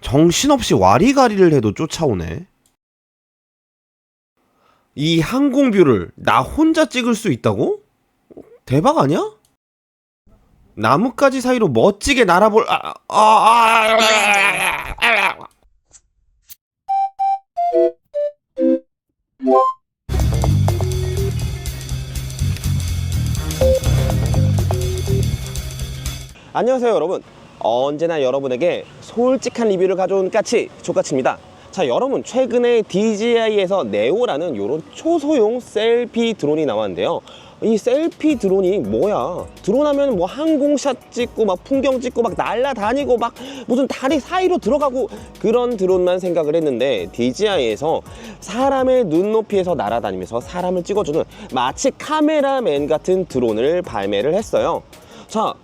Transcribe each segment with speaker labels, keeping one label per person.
Speaker 1: 정신없이 와리가리를 해도 쫓아오네. 이 항공뷰를 나 혼자 찍을 수 있다고? 대박 아니야? 나뭇가지 사이로 멋지게 날아볼 아, 아, 아, 아, 아. 안녕하세요 여러분 언제나 여러분에게 솔직한 리뷰를 가져온 까치 조까치입니다. 자 여러분 최근에 DJI에서 네오라는 이런 초소형 셀피 드론이 나왔는데요. 이 셀피 드론이 뭐야? 드론 하면 뭐 항공샷 찍고 막 풍경 찍고 막 날라다니고 막 무슨 다리 사이로 들어가고 그런 드론만 생각을 했는데 DJI에서 사람의 눈높이에서 날아다니면서 사람을 찍어주는 마치 카메라맨 같은 드론을 발매를 했어요. 자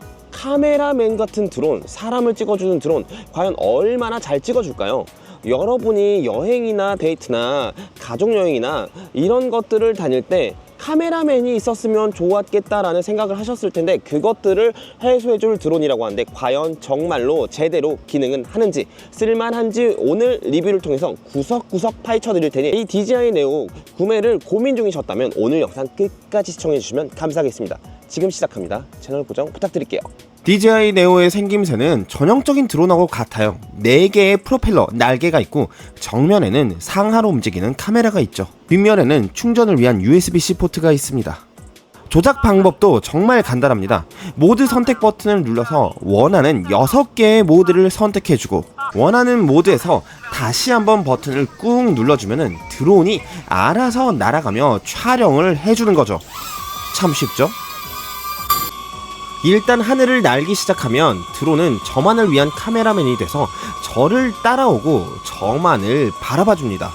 Speaker 1: 카메라맨 같은 드론, 사람을 찍어주는 드론, 과연 얼마나 잘 찍어줄까요? 여러분이 여행이나 데이트나 가족여행이나 이런 것들을 다닐 때 카메라맨이 있었으면 좋았겠다라는 생각을 하셨을 텐데 그것들을 해소해줄 드론이라고 하는데 과연 정말로 제대로 기능은 하는지 쓸만한지 오늘 리뷰를 통해서 구석구석 파헤쳐 드릴 테니 이 DJI 네오 구매를 고민 중이셨다면 오늘 영상 끝까지 시청해 주시면 감사하겠습니다. 지금 시작합니다. 채널 고정 부탁드릴게요. DJI 네오의 생김새는 전형적인 드론하고 같아요. 4개의 프로펠러, 날개가 있고 정면에는 상하로 움직이는 카메라가 있죠. 뒷면에는 충전을 위한 USB-C 포트가 있습니다. 조작 방법도 정말 간단합니다. 모드 선택 버튼을 눌러서 원하는 6개의 모드를 선택해주고 원하는 모드에서 다시 한번 버튼을 꾹 눌러주면 드론이 알아서 날아가며 촬영을 해주는 거죠. 참 쉽죠? 일단 하늘을 날기 시작하면 드론은 저만을 위한 카메라맨이 돼서 저를 따라오고 저만을 바라봐 줍니다.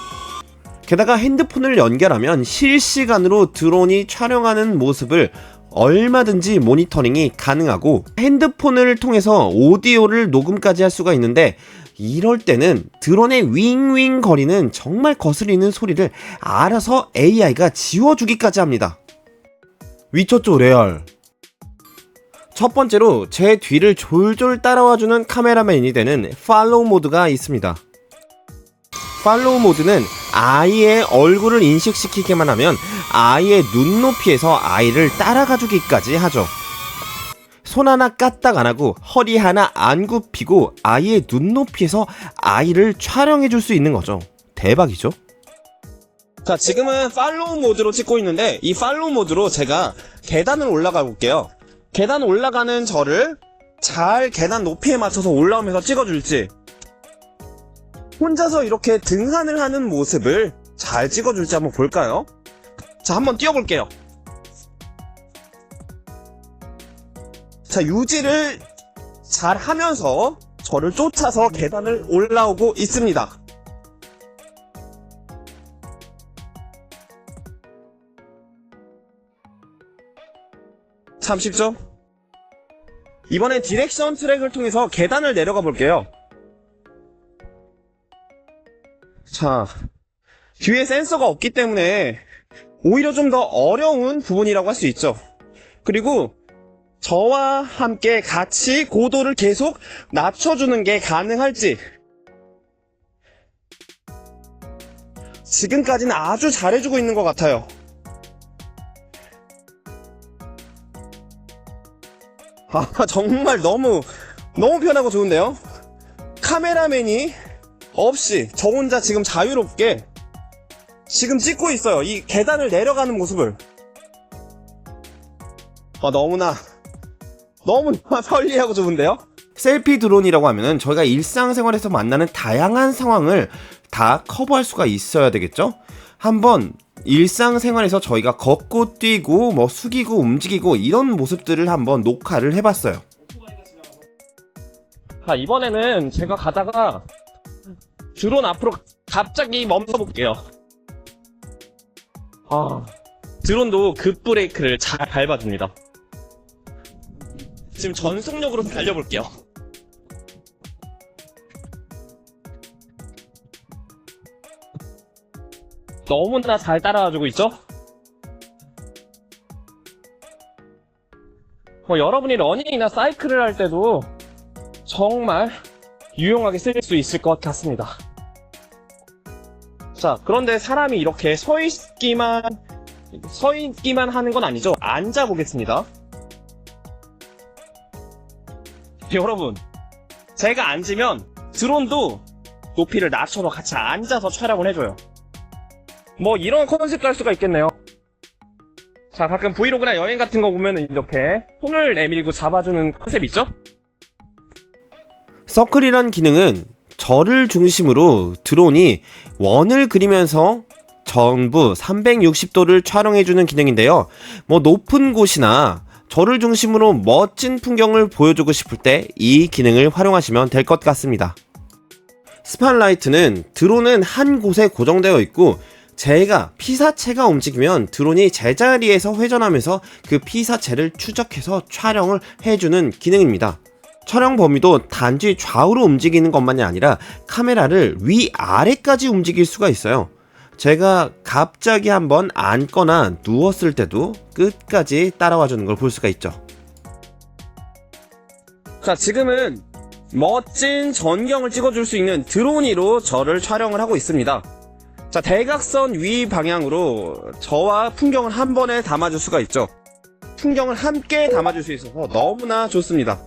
Speaker 1: 게다가 핸드폰을 연결하면 실시간으로 드론이 촬영하는 모습을 얼마든지 모니터링이 가능하고 핸드폰을 통해서 오디오를 녹음까지 할 수가 있는데 이럴 때는 드론의 윙윙 거리는 정말 거슬리는 소리를 알아서 AI가 지워주기까지 합니다. 위쳐조 레알 첫 번째로 제 뒤를 졸졸 따라와주는 카메라맨이 되는 팔로우 모드가 있습니다. 팔로우 모드는 아이의 얼굴을 인식시키기만 하면 아이의 눈높이에서 아이를 따라가주기까지 하죠. 손 하나 까딱 안 하고 허리 하나 안 굽히고 아이의 눈높이에서 아이를 촬영해 줄 수 있는 거죠. 대박이죠? 자, 지금은 팔로우 모드로 찍고 있는데 이 팔로우 모드로 제가 계단을 올라가 볼게요. 계단 올라가는 저를 잘 계단 높이에 맞춰서 올라오면서 찍어줄지 혼자서 이렇게 등산을 하는 모습을 잘 찍어줄지 한번 볼까요? 자, 한번 뛰어볼게요. 자, 유지를 잘 하면서 저를 쫓아서 계단을 올라오고 있습니다. 참 쉽죠? 이번엔 디렉션 트랙을 통해서 계단을 내려가 볼게요. 자, 뒤에 센서가 없기 때문에 오히려 좀 더 어려운 부분이라고 할 수 있죠. 그리고 저와 함께 같이 고도를 계속 낮춰주는 게 가능할지 지금까지는 아주 잘해주고 있는 것 같아요. 아, 정말 너무, 너무 편하고 좋은데요? 카메라맨이 없이 저 혼자 지금 자유롭게 지금 찍고 있어요. 이 계단을 내려가는 모습을. 아, 너무나, 너무나 편리하고 좋은데요? 셀피 드론이라고 하면은 저희가 일상생활에서 만나는 다양한 상황을 다 커버할 수가 있어야 되겠죠? 한번 일상생활에서 저희가 걷고 뛰고 뭐 숙이고 움직이고 이런 모습들을 한번 녹화를 해봤어요.
Speaker 2: 자, 이번에는 제가 가다가 드론 앞으로 갑자기 멈춰 볼게요. 아, 드론도 급 브레이크를 잘 밟아줍니다. 지금 전속력으로 달려볼게요. 너무나 잘 따라와주고 있죠? 뭐 여러분이 러닝이나 사이클을 할 때도 정말 유용하게 쓸수 있을 것 같습니다. 자, 그런데 사람이 이렇게 서 있기만, 서 있기만 하는 건 아니죠. 앉아 보겠습니다. 여러분, 제가 앉으면 드론도 높이를 낮춰서 같이 앉아서 촬영을 해줘요. 뭐 이런 컨셉도 할 수가 있겠네요. 자, 가끔 브이로그나 여행 같은 거 보면은 이렇게 손을 내밀고 잡아주는 컨셉 있죠?
Speaker 1: 서클이란 기능은 절을 중심으로 드론이 원을 그리면서 전부 360도를 촬영해주는 기능인데요. 뭐 높은 곳이나 절을 중심으로 멋진 풍경을 보여주고 싶을 때 이 기능을 활용하시면 될 것 같습니다. 스판라이트는 드론은 한 곳에 고정되어 있고 제가 피사체가 움직이면 드론이 제자리에서 회전하면서 그 피사체를 추적해서 촬영을 해주는 기능입니다. 촬영 범위도 단지 좌우로 움직이는 것만이 아니라 카메라를 위아래까지 움직일 수가 있어요. 제가 갑자기 한번 앉거나 누웠을 때도 끝까지 따라와 주는 걸 볼 수가 있죠.
Speaker 2: 자, 지금은 멋진 전경을 찍어줄 수 있는 드로니로 저를 촬영을 하고 있습니다. 자, 대각선 위 방향으로 저와 풍경을 한 번에 담아줄 수가 있죠. 풍경을 함께 담아줄 수 있어서 너무나 좋습니다.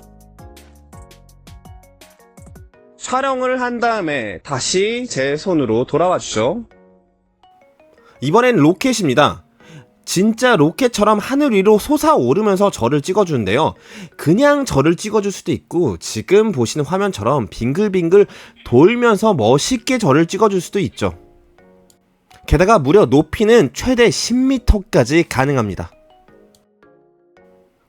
Speaker 2: 촬영을 한 다음에 다시 제 손으로 돌아와 주죠.
Speaker 1: 이번엔 로켓입니다. 진짜 로켓처럼 하늘 위로 솟아오르면서 저를 찍어주는데요. 그냥 저를 찍어줄 수도 있고, 지금 보시는 화면처럼 빙글빙글 돌면서 멋있게 저를 찍어줄 수도 있죠. 게다가 무려 높이는 최대 10m까지 가능합니다.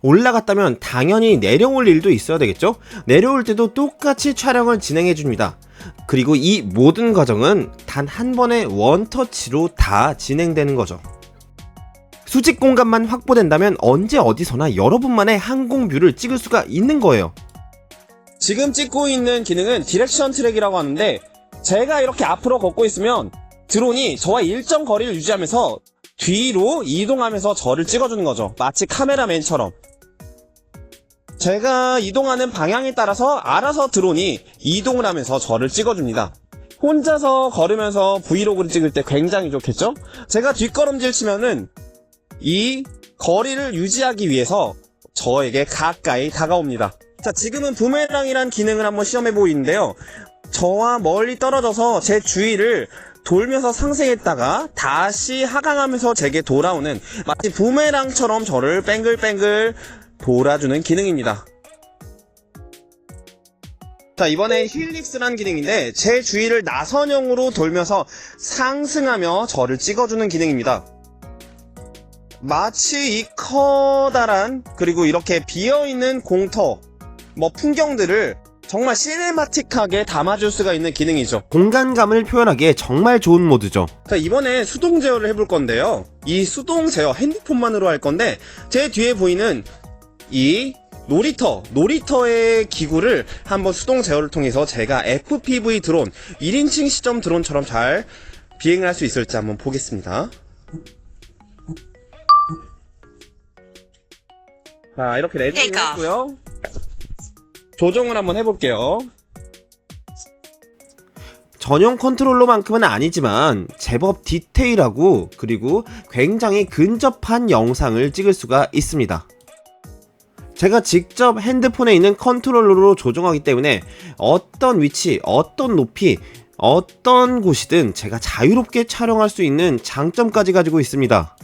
Speaker 1: 올라갔다면 당연히 내려올 일도 있어야 되겠죠? 내려올 때도 똑같이 촬영을 진행해 줍니다. 그리고 이 모든 과정은 단 한 번의 원터치로 다 진행되는 거죠. 수직 공간만 확보된다면 언제 어디서나 여러분만의 항공뷰를 찍을 수가 있는 거예요.
Speaker 2: 지금 찍고 있는 기능은 디렉션 트랙이라고 하는데 제가 이렇게 앞으로 걷고 있으면 드론이 저와 일정 거리를 유지하면서 뒤로 이동하면서 저를 찍어주는 거죠. 마치 카메라맨처럼. 제가 이동하는 방향에 따라서 알아서 드론이 이동을 하면서 저를 찍어줍니다. 혼자서 걸으면서 브이로그를 찍을 때 굉장히 좋겠죠? 제가 뒷걸음질 치면은 이 거리를 유지하기 위해서 저에게 가까이 다가옵니다. 자, 지금은 부메랑이란 기능을 한번 시험해 보이는데요. 저와 멀리 떨어져서 제 주위를 돌면서 상승했다가 다시 하강하면서 제게 돌아오는 마치 부메랑처럼 저를 뱅글뱅글 돌아주는 기능입니다. 자, 이번에 힐릭스란 기능인데 제 주위를 나선형으로 돌면서 상승하며 저를 찍어주는 기능입니다. 마치 이 커다란 그리고 이렇게 비어있는 공터 뭐 풍경들을 정말 시네마틱하게 담아줄 수가 있는 기능이죠.
Speaker 1: 공간감을 표현하기에 정말 좋은 모드죠.
Speaker 2: 자, 이번에 수동 제어를 해볼 건데요. 이 수동 제어 핸드폰만으로 할 건데 제 뒤에 보이는 이 놀이터, 놀이터의 기구를 한번 수동 제어를 통해서 제가 FPV 드론, 1인칭 시점 드론처럼 잘 비행을 할 수 있을지 한번 보겠습니다. 자, 이렇게
Speaker 3: off.
Speaker 2: 했고요. 조정을 한번 해볼게요.
Speaker 1: 전용 컨트롤러만큼은 아니지만 제법 디테일하고 그리고 굉장히 근접한 영상을 찍을 수가 있습니다. 제가 직접 핸드폰에 있는 컨트롤러로 조정하기 때문에 어떤 위치, 어떤 높이, 어떤 곳이든 제가 자유롭게 촬영할 수 있는 장점까지 가지고 있습니다.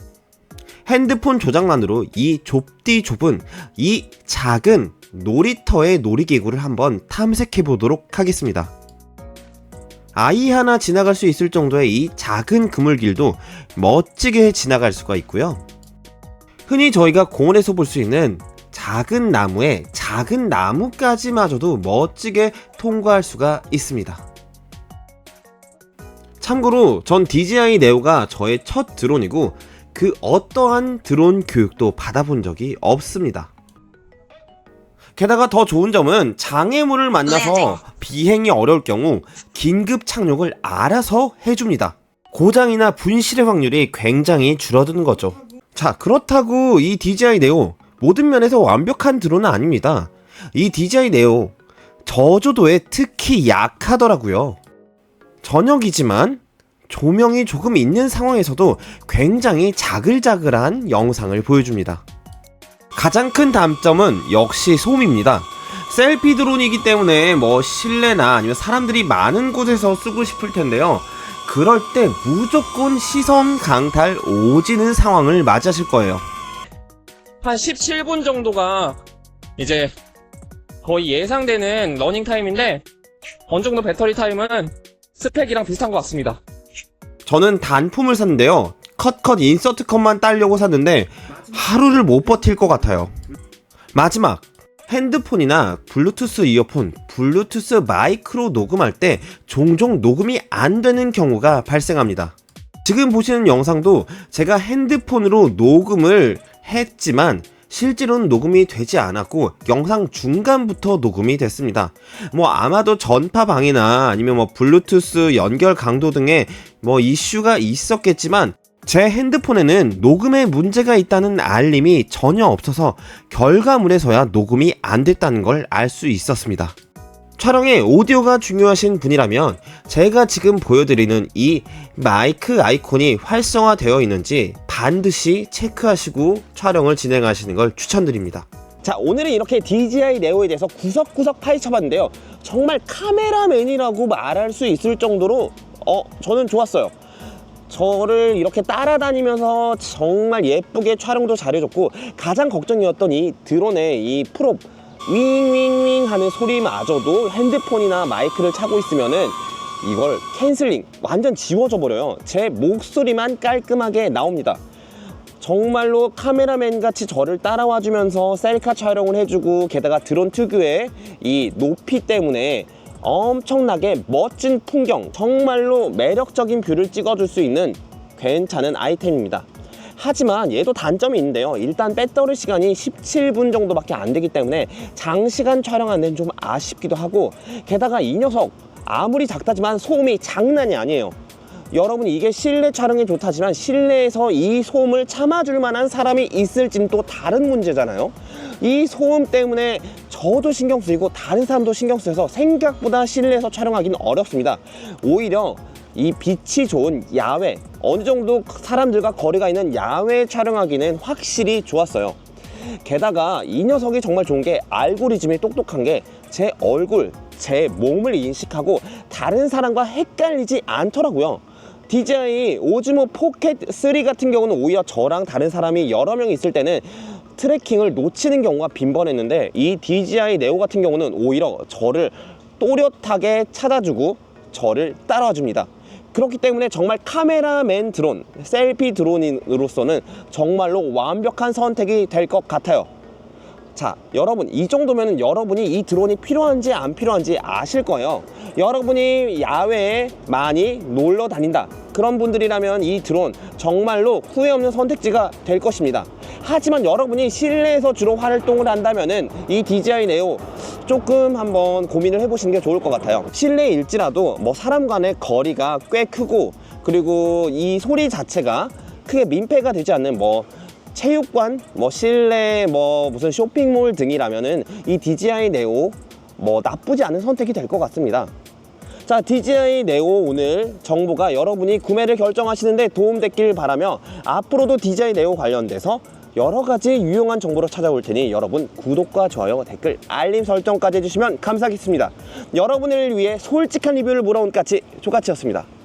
Speaker 1: 핸드폰 조작만으로 이 좁디 좁은 이 작은 놀이터의 놀이기구를 한번 탐색해 보도록 하겠습니다. 아이 하나 지나갈 수 있을 정도의 이 작은 그물길도 멋지게 지나갈 수가 있고요. 흔히 저희가 공원에서 볼 수 있는 작은 나무에 작은 나무까지마저도 멋지게 통과할 수가 있습니다. 참고로 전 DJI 네오가 저의 첫 드론이고 그 어떠한 드론 교육도 받아본 적이 없습니다. 게다가 더 좋은 점은 장애물을 만나서 비행이 어려울 경우 긴급 착륙을 알아서 해줍니다. 고장이나 분실의 확률이 굉장히 줄어드는 거죠. 자, 그렇다고 이 DJI 네오 모든 면에서 완벽한 드론은 아닙니다. 이 DJI 네오 저조도에 특히 약하더라고요. 저녁이지만 조명이 조금 있는 상황에서도 굉장히 자글자글한 영상을 보여줍니다. 가장 큰 단점은 역시 소음입니다. 셀피 드론이기 때문에 뭐 실내나 아니면 사람들이 많은 곳에서 쓰고 싶을 텐데요. 그럴 때 무조건 시선 강탈 오지는 상황을 맞이하실 거예요.
Speaker 3: 한 17분 정도가 이제 거의 예상되는 러닝 타임인데 어느 정도 배터리 타임은 스펙이랑 비슷한 것 같습니다.
Speaker 1: 저는 단품을 샀는데요. 컷컷 인서트 컷만 따려고 샀는데 하루를 못 버틸 것 같아요. 마지막 핸드폰이나 블루투스 이어폰, 블루투스 마이크로 녹음할 때 종종 녹음이 안 되는 경우가 발생합니다. 지금 보시는 영상도 제가 핸드폰으로 녹음을 했지만 실제로는 녹음이 되지 않았고 영상 중간부터 녹음이 됐습니다. 뭐 아마도 전파방이나 아니면 뭐 블루투스 연결 강도 등의 뭐 이슈가 있었겠지만 제 핸드폰에는 녹음에 문제가 있다는 알림이 전혀 없어서 결과물에서야 녹음이 안 됐다는 걸 알 수 있었습니다. 촬영에 오디오가 중요하신 분이라면 제가 지금 보여드리는 이 마이크 아이콘이 활성화되어 있는지 반드시 체크하시고 촬영을 진행하시는 걸 추천드립니다. 자, 오늘은 이렇게 DJI 네오에 대해서 구석구석 파헤쳐봤는데요. 정말 카메라맨이라고 말할 수 있을 정도로 어, 저는 좋았어요. 저를 이렇게 따라다니면서 정말 예쁘게 촬영도 잘해줬고 가장 걱정이었던 이 드론의 이 프롭 윙윙윙 하는 소리마저도 핸드폰이나 마이크를 차고 있으면은 이걸 캔슬링 완전 지워져 버려요. 제 목소리만 깔끔하게 나옵니다. 정말로 카메라맨 같이 저를 따라와 주면서 셀카 촬영을 해주고 게다가 드론 특유의 이 높이 때문에 엄청나게 멋진 풍경 정말로 매력적인 뷰를 찍어줄 수 있는 괜찮은 아이템입니다. 하지만 얘도 단점이 있는데요. 일단 배터리 시간이 17분 정도밖에 안 되기 때문에 장시간 촬영하는 데는 좀 아쉽기도 하고 게다가 이 녀석 아무리 작다지만 소음이 장난이 아니에요. 여러분 이게 실내 촬영에 좋다지만 실내에서 이 소음을 참아줄 만한 사람이 있을지는 또 다른 문제잖아요. 이 소음 때문에 저도 신경 쓰이고 다른 사람도 신경 쓰여서 생각보다 실내에서 촬영하기는 어렵습니다 오히려 이 빛이 좋은 야외 어느 정도 사람들과 거리가 있는 야외 촬영하기는 확실히 좋았어요 게다가 이 녀석이 정말 좋은 게 알고리즘이 똑똑한 게 제 얼굴, 제 몸을 인식하고 다른 사람과 헷갈리지 않더라고요. DJI 오즈모 포켓 3 같은 경우는 오히려 저랑 다른 사람이 여러 명 있을 때는 트래킹을 놓치는 경우가 빈번했는데 이 DJI 네오 같은 경우는 오히려 저를 또렷하게 찾아주고 저를 따라와 줍니다. 그렇기 때문에 정말 카메라맨 드론, 셀피 드론으로서는 정말로 완벽한 선택이 될 것 같아요. 자, 여러분, 이 정도면 여러분이 이 드론이 필요한지 안 필요한지 아실 거예요. 여러분이 야외에 많이 놀러 다닌다. 그런 분들이라면 이 드론 정말로 후회 없는 선택지가 될 것입니다. 하지만 여러분이 실내에서 주로 활동을 한다면은 이 DJI 네오 조금 한번 고민을 해보시는 게 좋을 것 같아요. 실내일지라도 뭐 사람 간의 거리가 꽤 크고 그리고 이 소리 자체가 크게 민폐가 되지 않는 뭐 체육관, 뭐 실내, 뭐 무슨 쇼핑몰 등이라면은 이 DJI 네오 뭐 나쁘지 않은 선택이 될 것 같습니다. 자, DJI 네오 오늘 정보가 여러분이 구매를 결정하시는데 도움됐길 바라며 앞으로도 DJI 네오 관련돼서 여러 가지 유용한 정보로 찾아올 테니 여러분 구독과 좋아요, 댓글, 알림 설정까지 해주시면 감사하겠습니다. 여러분을 위해 솔직한 리뷰를 몰아온 까치 조까치였습니다.